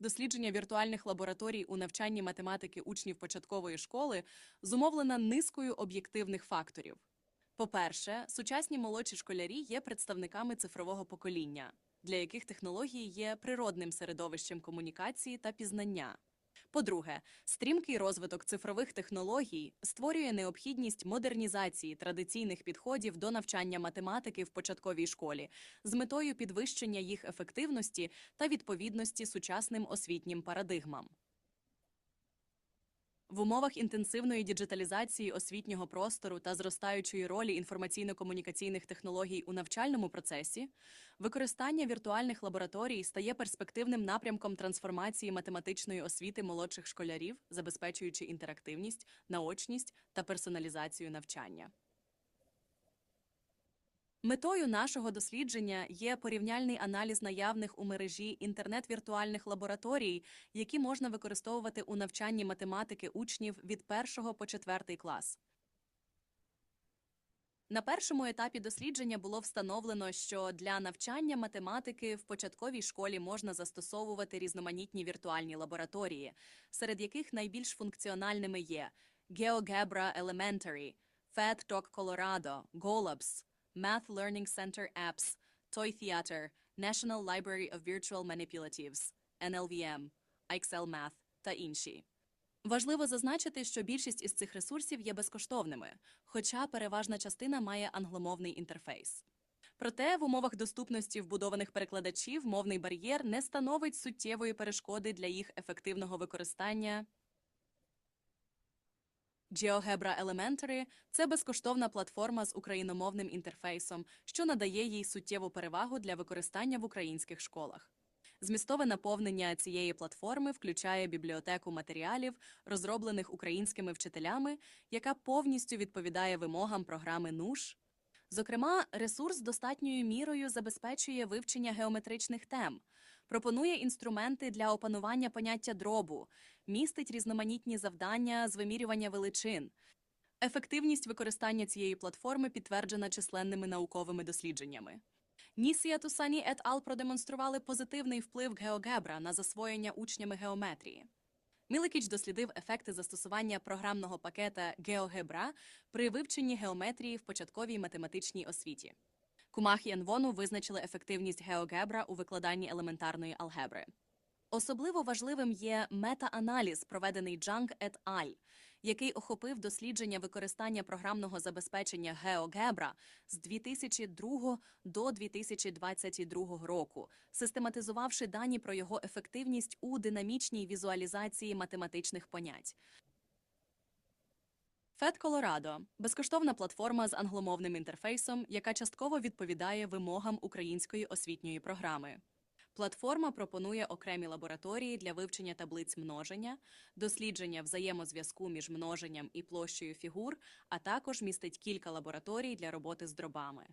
дослідження віртуальних лабораторій у навчанні математики учнів початкової школи зумовлена низкою об'єктивних факторів. По-перше, сучасні молодші школярі є представниками цифрового покоління, для яких технології є природним середовищем комунікації та пізнання. По-друге, стрімкий розвиток цифрових технологій створює необхідність модернізації традиційних підходів до навчання математики в початковій школі з метою підвищення їх ефективності та відповідності сучасним освітнім парадигмам. В умовах інтенсивної діджиталізації освітнього простору та зростаючої ролі інформаційно-комунікаційних технологій у навчальному процесі, використання віртуальних лабораторій стає перспективним напрямком трансформації математичної освіти молодших школярів, забезпечуючи інтерактивність, наочність та персоналізацію навчання. Метою нашого дослідження є порівняльний аналіз наявних у мережі інтернет-віртуальних лабораторій, які можна використовувати у навчанні математики учнів від 1 по 4 клас. На першому етапі дослідження було встановлено, що для навчання математики в початковій школі можна застосовувати різноманітні віртуальні лабораторії, серед яких найбільш функціональними є GeoGebra Elementary, FedTalk Colorado, Golabs, Math Learning Center Apps, Toy Theater, National Library of Virtual Manipulatives, NLVM, IXL Math та інші. Важливо зазначити, що більшість із цих ресурсів є безкоштовними, хоча переважна частина має англомовний інтерфейс. Проте в умовах доступності вбудованих перекладачів мовний бар'єр не становить суттєвої перешкоди для їх ефективного використання. GeoGebra Elementary – це безкоштовна платформа з україномовним інтерфейсом, що надає їй суттєву перевагу для використання в українських школах. Змістове наповнення цієї платформи включає бібліотеку матеріалів, розроблених українськими вчителями, яка повністю відповідає вимогам програми НУШ. Зокрема, ресурс достатньою мірою забезпечує вивчення геометричних тем, пропонує інструменти для опанування поняття дробу, містить різноманітні завдання з вимірювання величин. Ефективність використання цієї платформи підтверджена численними науковими дослідженнями. Нісія Тусані et al. продемонстрували позитивний вплив GeoGebra на засвоєння учнями геометрії. Міликіч дослідив ефекти застосування програмного пакета GeoGebra при вивченні геометрії в початковій математичній освіті. Кумах і Енвону визначили ефективність GeoGebra у викладанні елементарної алгебри. Особливо важливим є мета-аналіз, проведений Джанг et al., який охопив дослідження використання програмного забезпечення GeoGebra з 2002 до 2022 року, систематизувавши дані про його ефективність у динамічній візуалізації математичних понять. FED Colorado – безкоштовна платформа з англомовним інтерфейсом, яка частково відповідає вимогам української освітньої програми. Платформа пропонує окремі лабораторії для вивчення таблиць множення, дослідження взаємозв'язку між множенням і площею фігур, а також містить кілька лабораторій для роботи з дробами.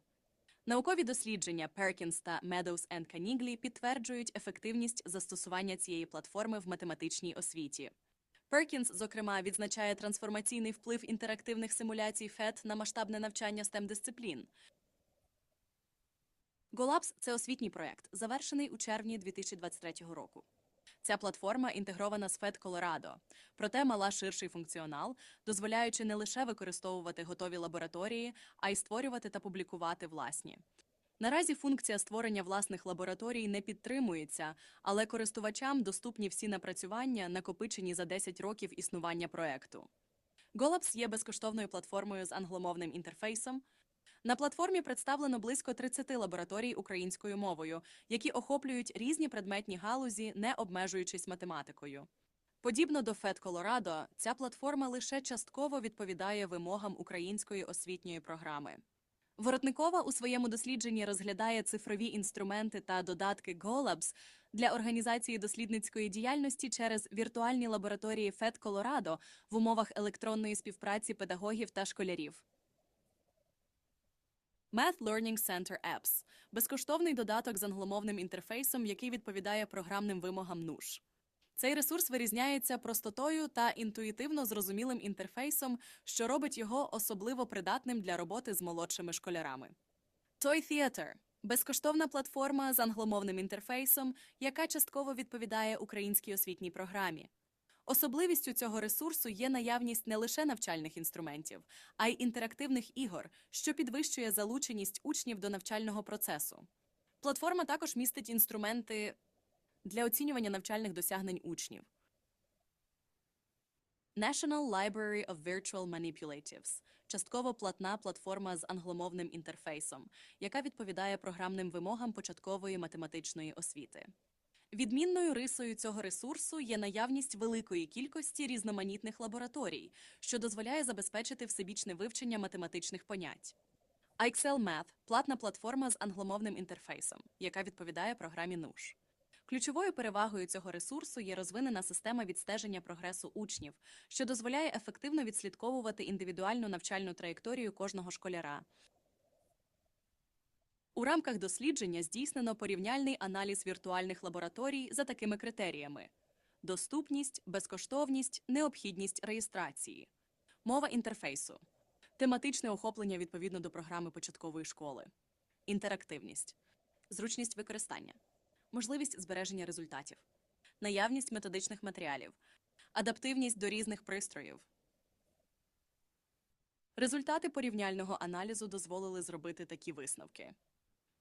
Наукові дослідження Perkins та Meadows and підтверджують ефективність застосування цієї платформи в математичній освіті. Перкінс, зокрема, відзначає трансформаційний вплив інтерактивних симуляцій FET на масштабне навчання stem дисциплін. GoLabs – це освітній проєкт, завершений у червні 2023 року. Ця платформа інтегрована з FED Colorado, проте мала ширший функціонал, дозволяючи не лише використовувати готові лабораторії, а й створювати та публікувати власні. Наразі функція створення власних лабораторій не підтримується, але користувачам доступні всі напрацювання, накопичені за 10 років існування проекту. GoLabs є безкоштовною платформою з англомовним інтерфейсом. На платформі представлено близько 30 лабораторій українською мовою, які охоплюють різні предметні галузі, не обмежуючись математикою. Подібно до FED Colorado, ця платформа лише частково відповідає вимогам української освітньої програми. Воротникова у своєму дослідженні розглядає цифрові інструменти та додатки GoLabs для організації дослідницької діяльності через віртуальні лабораторії FED Colorado в умовах електронної співпраці педагогів та школярів. Math Learning Center Apps – безкоштовний додаток з англомовним інтерфейсом, який відповідає програмним вимогам НУШ. Цей ресурс вирізняється простотою та інтуїтивно зрозумілим інтерфейсом, що робить його особливо придатним для роботи з молодшими школярами. Toy Theater – Безкоштовна платформа з англомовним інтерфейсом, яка частково відповідає українській освітній програмі. Особливістю цього ресурсу є наявність не лише навчальних інструментів, а й інтерактивних ігор, що підвищує залученість учнів до навчального процесу. Платформа також містить інструменти для оцінювання навчальних досягнень учнів. National Library of Virtual Manipulatives – частково платна платформа з англомовним інтерфейсом, яка відповідає програмним вимогам початкової математичної освіти. Відмінною рисою цього ресурсу є наявність великої кількості різноманітних лабораторій, що дозволяє забезпечити всебічне вивчення математичних понять. IXL Math – платна платформа з англомовним інтерфейсом, яка відповідає програмі NUSH. Ключовою перевагою цього ресурсу є розвинена система відстеження прогресу учнів, що дозволяє ефективно відслідковувати індивідуальну навчальну траєкторію кожного школяра. У рамках дослідження здійснено порівняльний аналіз віртуальних лабораторій за такими критеріями: доступність, безкоштовність, необхідність реєстрації, мова інтерфейсу, тематичне охоплення відповідно до програми початкової школи, інтерактивність, зручність використання, можливість збереження результатів, наявність методичних матеріалів, адаптивність до різних пристроїв. Результати порівняльного аналізу дозволили зробити такі висновки.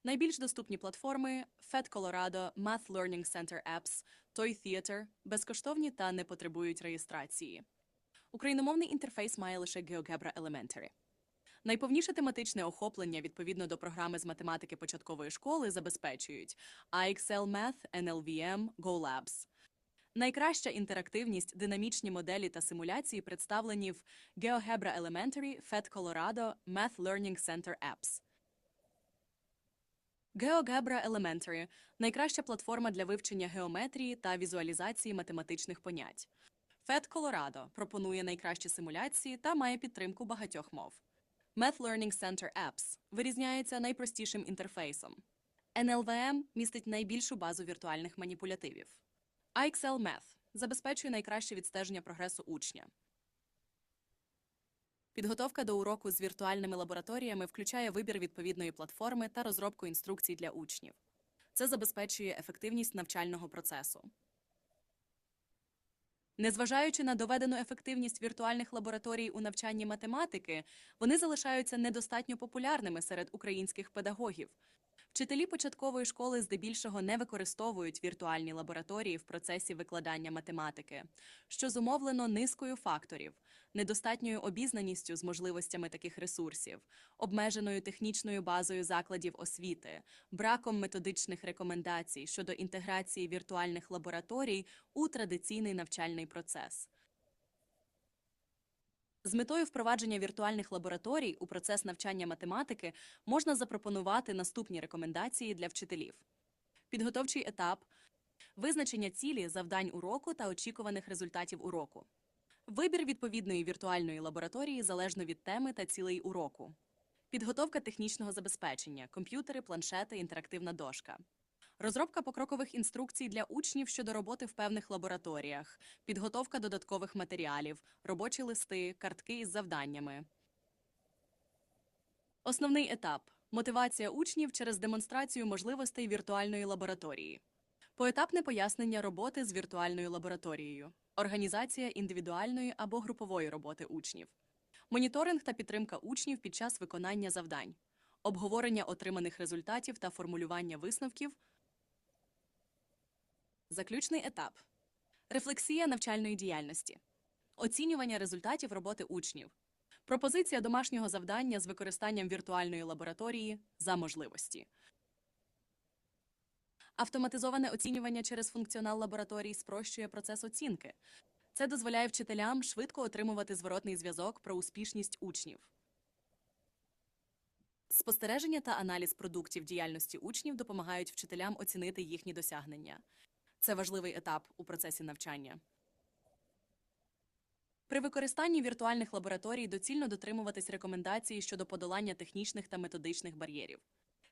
Найбільш доступні платформи FED Colorado, Math Learning Center Apps, Toy Theater безкоштовні та не потребують реєстрації. Україномовний інтерфейс має лише GeoGebra Elementary. Найповніше тематичне охоплення відповідно до програми з математики початкової школи забезпечують IXL Math, NLVM, GoLabs. Найкраща інтерактивність, динамічні моделі та симуляції представлені в GeoGebra Elementary, FED Colorado, Math Learning Center Apps. GeoGebra Elementary – найкраща платформа для вивчення геометрії та візуалізації математичних понять. FED Colorado пропонує найкращі симуляції та має підтримку багатьох мов. Math Learning Center Apps вирізняється найпростішим інтерфейсом. NLVM містить найбільшу базу віртуальних маніпулятивів. IXL Math забезпечує найкраще відстеження прогресу учня. Підготовка до уроку з віртуальними лабораторіями включає вибір відповідної платформи та розробку інструкцій для учнів. Це забезпечує ефективність навчального процесу. Незважаючи на доведену ефективність віртуальних лабораторій у навчанні математики, вони залишаються недостатньо популярними серед українських педагогів. Вчителі початкової школи здебільшого не використовують віртуальні лабораторії в процесі викладання математики, що зумовлено низкою факторів, недостатньою обізнаністю з можливостями таких ресурсів, обмеженою технічною базою закладів освіти, браком методичних рекомендацій щодо інтеграції віртуальних лабораторій у традиційний навчальний процес. З метою впровадження віртуальних лабораторій у процес навчання математики можна запропонувати наступні рекомендації для вчителів: підготовчий етап, визначення цілі, завдань уроку та очікуваних результатів уроку, вибір відповідної віртуальної лабораторії залежно від теми та цілей уроку, підготовка технічного забезпечення, комп'ютери, планшети, інтерактивна дошка. Розробка покрокових інструкцій для учнів щодо роботи в певних лабораторіях, підготовка додаткових матеріалів, робочі листи, картки із завданнями. Основний етап мотивація учнів через демонстрацію можливостей віртуальної лабораторії. Поетапне пояснення роботи з віртуальною лабораторією, організація індивідуальної або групової роботи учнів, моніторинг та підтримка учнів під час виконання завдань, обговорення отриманих результатів та формулювання висновків. Заключний етап рефлексія навчальної діяльності, оцінювання результатів роботи учнів, пропозиція домашнього завдання з використанням віртуальної лабораторії за можливості. Автоматизоване оцінювання через функціонал лабораторій спрощує процес оцінки. Це дозволяє вчителям швидко отримувати зворотний зв'язок про успішність учнів. Спостереження та аналіз продуктів діяльності учнів допомагають вчителям оцінити їхні досягнення. Це важливий етап у процесі навчання. При використанні віртуальних лабораторій доцільно дотримуватись рекомендацій щодо подолання технічних та методичних бар'єрів.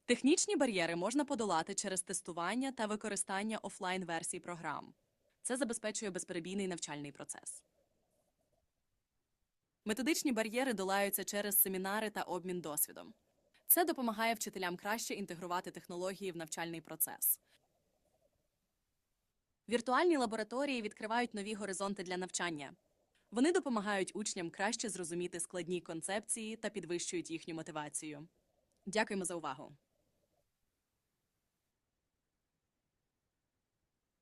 Технічні бар'єри можна подолати через тестування та використання офлайн версій програм. Це забезпечує безперебійний навчальний процес. Методичні бар'єри долаються через семінари та обмін досвідом. Це допомагає вчителям краще інтегрувати технології в навчальний процес. Віртуальні лабораторії відкривають нові горизонти для навчання. Вони допомагають учням краще зрозуміти складні концепції та підвищують їхню мотивацію. Дякуємо за увагу!